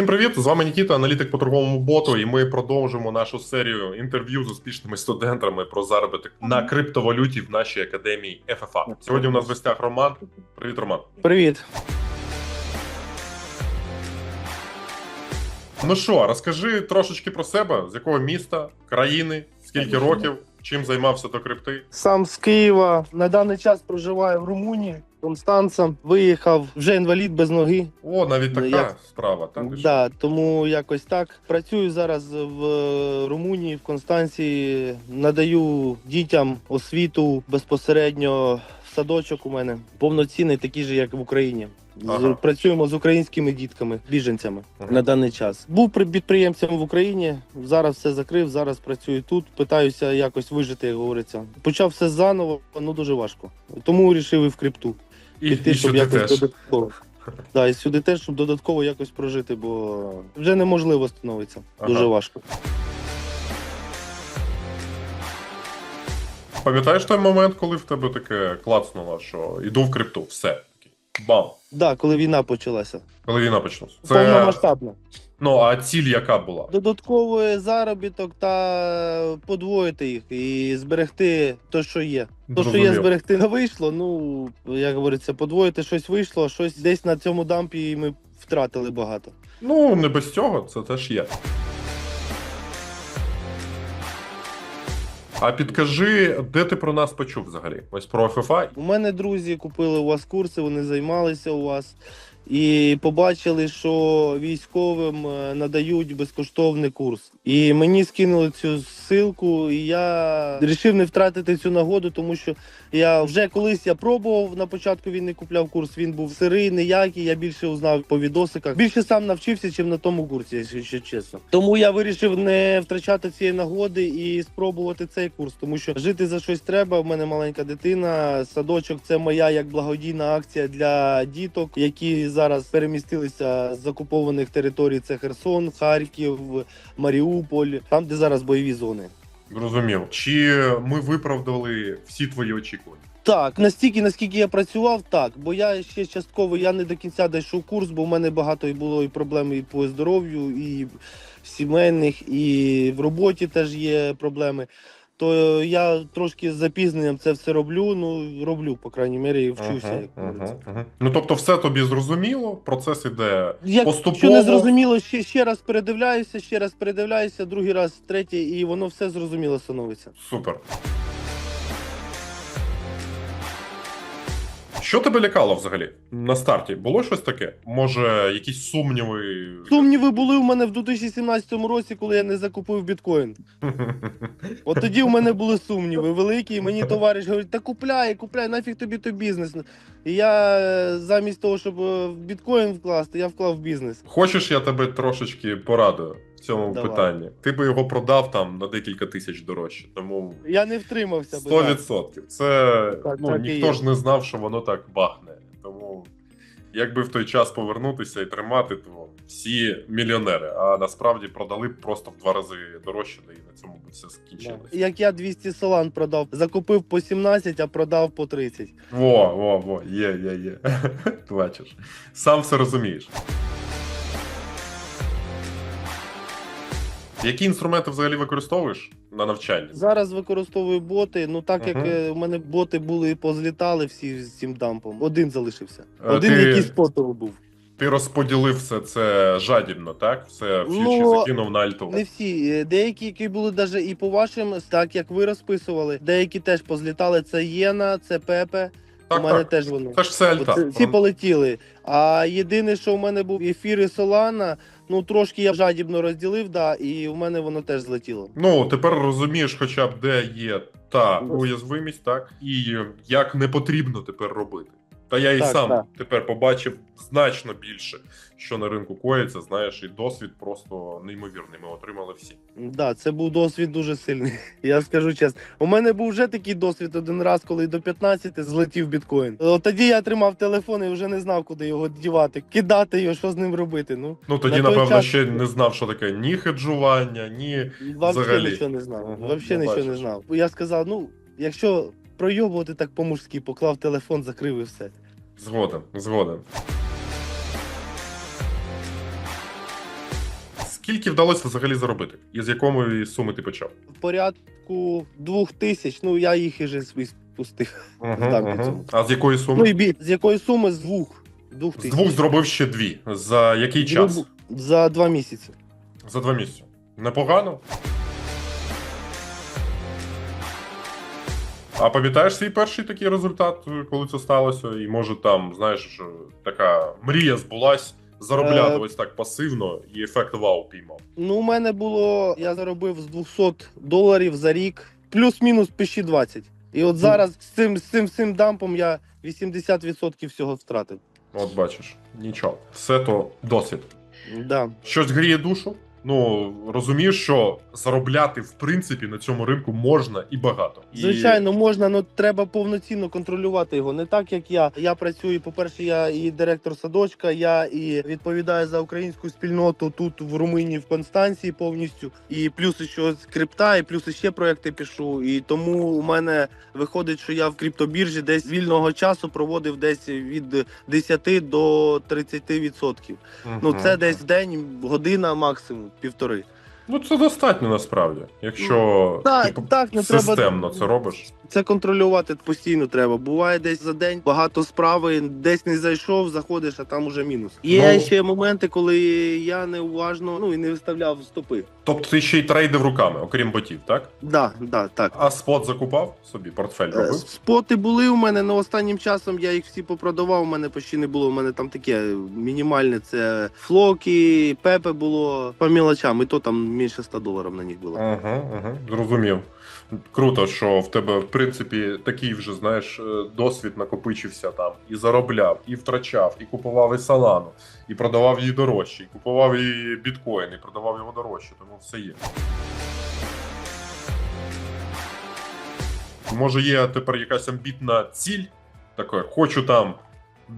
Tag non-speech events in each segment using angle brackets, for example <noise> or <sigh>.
Всім привіт! З вами Нікіта, аналітик по торговому боту, і ми продовжимо нашу серію інтерв'ю з успішними студентами про заробіток на криптовалюті в нашій академії ФФА. Сьогодні у нас в гостях Роман. Привіт, Роман. Привіт. Ну що, розкажи трошечки про себе, з якого міста, країни, скільки років, чим займався до крипти. Сам з Києва. На даний час проживаю в Румунії. Констанца виїхав вже інвалід без ноги. О, навіть така Я- справа. Та? Да, тому якось так. Працюю зараз в Румунії, в Констанції. Надаю дітям освіту безпосередньо садочок у мене. Повноцінний, такий же, як в Україні. Ага. Працюємо з українськими дітками, біженцями Ага. на даний час. Був при- підприємцем в Україні. Зараз все закрив. Зараз працюю тут. Питаюся якось вижити, як говориться. Почав все заново, ну дуже важко. Тому вирішив і в крипту І, піти, і щоб сюди якось теж. додатково. Да, і сюди теж, щоб додатково якось прожити, бо вже неможливо становиться. Ага. Дуже важко. Пам'ятаєш той момент, коли в тебе таке клацнуло, що іду в крипту, все. Бам! Да, коли війна почалася. Коли війна почалася. Це... Повномасштабно. Ну, а ціль яка була? Додатковий заробіток та подвоїти їх і зберегти те, що є. То, що є, зберегти не вийшло. Ну, як говориться, подвоїти щось вийшло, щось десь на цьому дампі ми втратили багато. Ну, не без цього, це теж є. А підкажи, де ти про нас почув взагалі? Ось про ФФА. У мене друзі купили у вас курси, вони займалися у вас і побачили, що військовим е, надають безкоштовний курс. І мені скинули цю ссылку, і я вирішив не втратити цю нагоду, тому що я вже колись я пробував на початку війни купляв курс. Він був сирий, ніякий. Я більше узнав по відосиках. Більше сам навчився, чим на тому курсі, якщо чесно. Тому я вирішив не втрачати цієї нагоди і спробувати цей курс, тому що жити за щось треба. В мене маленька дитина. Садочок це моя як благодійна акція для діток, які зараз перемістилися з окупованих територій. Це Херсон, Харків, Маріуполь, там, де зараз бойові зони. Зрозумів. Чи ми виправдали всі твої очікування? Так, настільки, наскільки я працював, так. Бо я ще частково я не до кінця дійшов курс, бо в мене багато і було і проблем і по здоров'ю, і сімейних, і в роботі теж є проблеми. То я трошки з запізненням це все роблю. Ну роблю, по крайній мірі, і вчуся. Ага, як ага, ага. Ну тобто, все тобі зрозуміло, процес іде як, поступово. не зрозуміло, ще, ще раз передивляюся, ще раз передивляюся, другий раз, третій, і воно все зрозуміло становиться. Супер. Що тебе лякало взагалі на старті? Було щось таке? Може, якісь сумніви? Сумніви були у мене в 2017 році, коли я не закупив біткоін. <laughs> От тоді у мене були сумніви великі, і мені товариш говорить, та купляй, купляй, нафіг тобі той бізнес. І я е, замість того, щоб е, в біткоін вкласти, я вклав в бізнес. Хочеш, я тебе трошечки порадую в цьому Давай. питанні? Ти би його продав там на декілька тисяч дорожче. Тому Я не втримався би. 100%. так. Це Так, ну, так ніхто ж не знав, що воно так бахне. Тому якби в той час повернутися і тримати, то всі мільйонери. А насправді продали б просто в два рази дорожче, і на цьому б все скінчилося. Як я 200 солан продав, закупив по 17, а продав по 30. Во, во, во, є, є, є. <laughs> Бачиш. Сам все розумієш. Які інструменти взагалі використовуєш на навчанні? Зараз використовую боти. Ну так як Мгм. е, у мене боти були і позлітали всі з цим дампом. Один залишився. А Один, ти- який спотовий був. Ти розподілив все це жадібно, так? Все фьючі Ну, закинув на альту. Не всі. Е, Деякі, які були навіть і по вашим, так як ви розписували, деякі теж позлітали. Це Єна, це Пепе. Так, у мене так. теж воно. Це ж сельта. Оце, всі полетіли. А єдине, що у мене був ефір і Солана, ну трошки я жадібно розділив, да, і у мене воно теж злетіло. Ну, тепер розумієш, хоча б де є та уязвимість, так? І як не потрібно тепер робити. Та я і Так, сам так. тепер побачив значно більше, що на ринку коїться, знаєш, і досвід просто неймовірний. Ми отримали всі. Да, це був досвід дуже сильний. <laughs> Я скажу чесно. У мене був вже такий досвід один раз, коли до 15 злетів біткоін. От тоді я тримав телефон і вже не знав, куди його дівати, кидати його, що з ним робити. Ну Ну тоді, На напевно, час- ще не знав, що таке ні хеджування, ні. Взагалі Взагалі. нічого не знав. Ага, Взагалі ну, нічого не знав. Я сказав: ну, якщо пройобувати так по-мужськи, поклав телефон, закрив і все. Згоден, згоден. Скільки вдалося взагалі заробити? І з якої суми ти почав? В порядку двох тисяч, ну я їх і вже свій спустив. Угу, цьому. А з якої суми? Ну і бі... з якої суми? З двох. Двох З двох зробив ще дві. За який час? За два місяці. За два місяці. Непогано. А пам'ятаєш свій перший такий результат, коли це сталося? І може там, знаєш, така мрія збулась заробляти Е. ось так пасивно і ефект вау піймав. Ну, у мене було, я заробив з 200 доларів за рік, плюс-мінус пищі 20. І от зараз з цим, з цим, з цим дампом я 80% всього втратив. От бачиш, нічого. Все то досвід. Да. Щось гріє душу. Ну розумієш, що заробляти в принципі на цьому ринку можна і багато. І- Звичайно, можна, але треба повноцінно контролювати його. Не так, як я. Я працюю, по-перше, я і директор садочка, я і відповідаю за українську спільноту тут в Румунії, в Констанції повністю. І плюс ще з крипта, і плюс ще проекти пишу. І тому у мене виходить, що я в криптобіржі десь вільного часу проводив десь від 10 до 30%. Ну це десь в день, година максимум, півтори. Ну це достатньо насправді. Якщо Так, типу, так, не треба- системно це робиш. Це контролювати постійно треба. Буває десь за день багато справи, десь не зайшов, заходиш, а там уже мінус. Є Ну- ще моменти, коли я неуважно ну і не виставляв стопи. Тобто ти ще й трейдив руками, окрім ботів, так? Да, да, так. А спот закупав собі, портфель Е, робив? Споти були у мене, але останнім часом я їх всі попродавав. У мене почти не було. У мене там таке мінімальне. Це флоки, пепе було по мілочам, і то там менше 100 доларів на них було. Ага, ага, зрозумів. Круто, що в тебе, в принципі, такий вже, знаєш, е, досвід накопичився там. І заробляв, і втрачав, і купував і салану, і продавав її дорожче, і купував і біткоін, і продавав його дорожче, тому все є. Може, є тепер якась амбітна ціль, таке, хочу там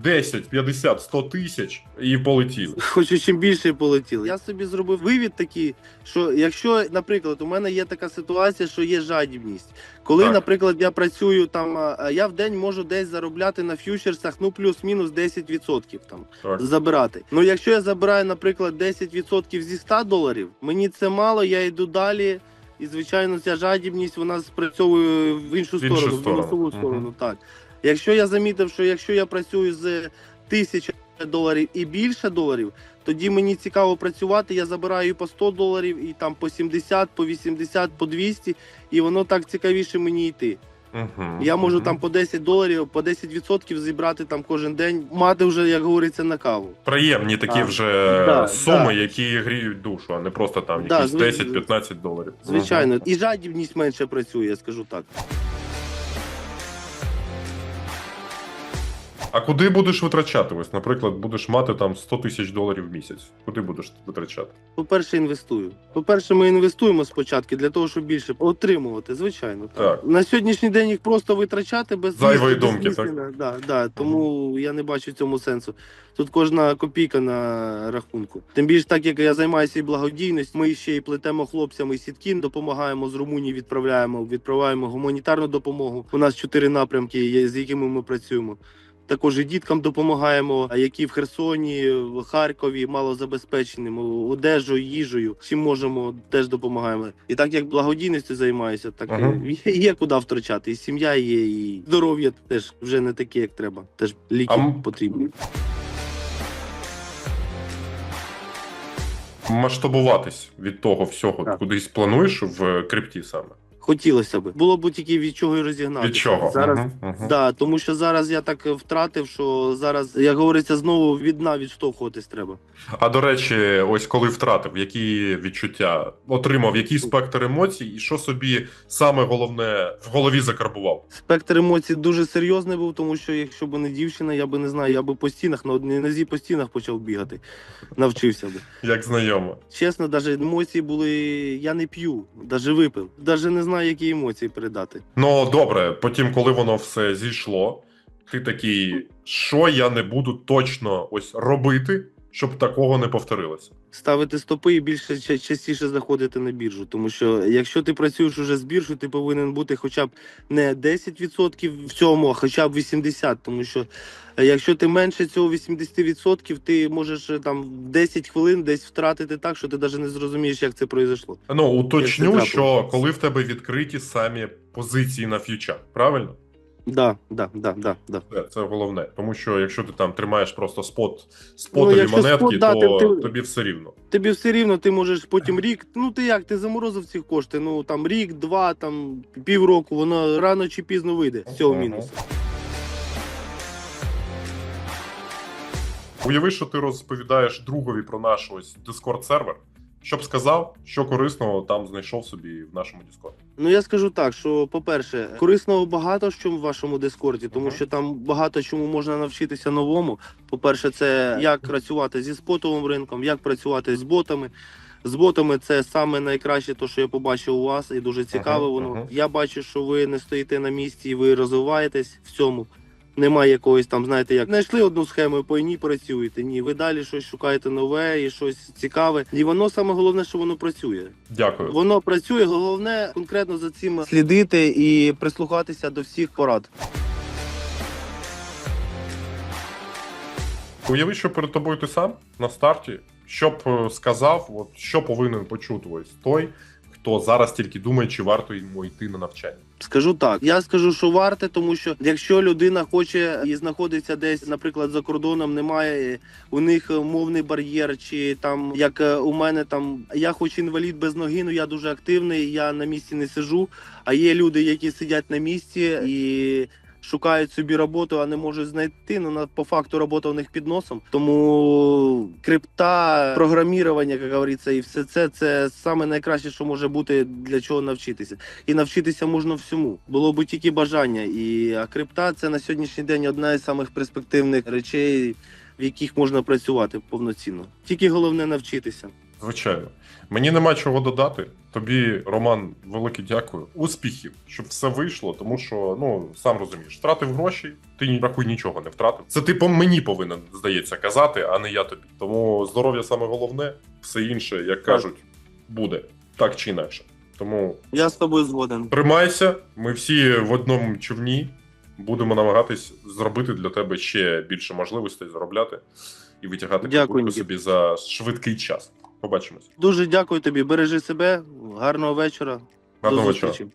10, 50, 100 тисяч і полетіли. Хочу чим більше полетіли. Я собі зробив вивід такий, що якщо, наприклад, у мене є така ситуація, що є жадібність. Коли, Так. наприклад, я працюю там, я в день можу десь заробляти на фьючерсах ну плюс-мінус 10% там Так. забирати. Ну якщо я забираю, наприклад, 10% зі 100 доларів, мені це мало, я йду далі. І звичайно, ця жадібність вона спрацьовує в іншу В іншу сторону, в сторону. мінусову Мгм. сторону. Так. Якщо я замітив, що якщо я працюю з тисячі доларів і більше доларів, тоді мені цікаво працювати. Я забираю і по 100 доларів, і там по 70, по 80, по 200, і воно так цікавіше мені йти. Мгм, Я можу мгм. там по 10 доларів, по 10% зібрати там кожен день, мати вже, як говориться, на каву. Приємні такі А, вже да, суми, да. які гріють душу, а не просто там Да, якісь зв- 10-15 доларів. Звичайно, Мгм. і жадібність менше працює, я скажу так. А куди будеш витрачати? Ось, наприклад, будеш мати там 100 тисяч доларів в місяць. Куди будеш витрачати? По-перше, інвестую. По-перше, ми інвестуємо спочатку для того, щоб більше отримувати, звичайно. Так. На сьогоднішній день їх просто витрачати без Зайвої думки, безсмислено. Да, да, тому я не бачу в цьому сенсу. Тут кожна копійка на рахунку. Тим більше, так як я займаюся і благодійністю, ми ще й плетемо хлопцям і сітки, допомагаємо з Румунії, відправляємо, відправляємо гуманітарну допомогу. У нас чотири напрямки, є, з якими ми працюємо. Також і діткам допомагаємо, а які в Херсоні, в Харкові малозабезпеченим, одежею, їжею. Чим можемо, теж допомагаємо. І так як благодійністю займаюся, так Ага. є, є куди втрачати. І сім'я є, і здоров'я теж вже не таке, як треба. Теж ліки А потрібні. Масштабуватись від того всього Так. кудись плануєш в крипті саме. Хотілося б. Було б тільки від чого і розігнати. Від чого? Зараз Мгм, мгм. Да, тому що зараз я так втратив, що зараз, як говориться, знову від дна відштовхуватись треба. А до речі, ось коли втратив, які відчуття отримав, який спектр емоцій, і що собі саме головне в голові закарбував? Спектр емоцій дуже серйозний був, тому що якщо б не дівчина, я би не знаю, я би по стінах на одній нозі по стінах почав бігати, навчився би. Як знайомо. Чесно, навіть емоції були. Я не п'ю, навіть випив. Навіть не знаю, які емоції передати. Ну добре, потім, коли воно все зійшло, ти такий, що я не буду точно ось робити, щоб такого не повторилося? ставити стопи і більше частіше заходити на біржу. Тому що якщо ти працюєш уже з біржою, ти повинен бути хоча б не 10% в цьому, а хоча б 80%. Тому що е, якщо ти менше цього 80%, ти можеш е, там 10 хвилин десь втратити так, що ти навіть не зрозумієш, як це произошло. Ну уточню, що коли в тебе відкриті самі позиції на ф'ючах, правильно? Да, да, да, да, да. Це, це головне, тому що якщо ти там тримаєш просто спот спотові Ну, монетки, спот, да, то ти- ти- тобі все рівно. Тобі все рівно, ти можеш потім рік. Ну ти як, ти заморозив ці кошти. Ну там рік, два, там півроку, воно рано чи пізно вийде з цього мінусу. Уяви, що ти розповідаєш другові про наш ось Discord сервер. Що б сказав, що корисного там знайшов собі в нашому Discord? Ну я скажу так, що по-перше, корисного багато чому в вашому дискорді, тому що там багато чому можна навчитися новому. По-перше, це як працювати зі спотовим ринком, як працювати з ботами. З ботами це саме найкраще, то що я побачив у вас, і дуже цікаво. Ага, воно я бачу, що ви не стоїте на місці, і ви розвиваєтесь в цьому. Немає якоїсь там, знаєте, як знайшли одну схему, по ній працюєте. Ні, ви далі щось шукаєте нове і щось цікаве. І воно саме головне, що воно працює. Дякую. Воно працює. Головне конкретно за цим слідити і прислухатися до всіх порад. Уяви, що перед тобою ти сам на старті. Що б е, сказав, от що повинен почути ось той, хто зараз тільки думає, чи варто йому йти на навчання. Скажу так, я скажу, що варте, тому що якщо людина хоче і знаходиться десь, наприклад, за кордоном, немає у них мовний бар'єр, чи там як у мене там я хоч інвалід без ноги, ну я дуже активний, я на місці не сижу. А є люди, які сидять на місці і. Шукають собі роботу, а не можуть знайти. Ну на по факту робота у них під носом. Тому крипта, програмірування, як говориться, і все це це саме найкраще, що може бути для чого навчитися і навчитися можна всьому. Було б тільки бажання. І а крипта це на сьогоднішній день одна із самих перспективних речей, в яких можна працювати повноцінно. Тільки головне навчитися. Звичайно, мені нема чого додати. Тобі, Роман, велике дякую. Успіхів, щоб все вийшло, тому що ну сам розумієш, втратив гроші, ти ні рахуй нічого не втратив. Це ти по мені повинен, здається, казати, а не я тобі. Тому здоров'я саме головне, все інше, як кажуть, буде так чи інакше. Тому Я з тобою згоден. тримайся, ми всі в одному човні. Будемо намагатись зробити для тебе ще більше можливостей заробляти і витягати Дякую, собі за швидкий час. Побачимось. Дуже дякую тобі. Бережи себе. Гарного вечора. Гарного До вечора.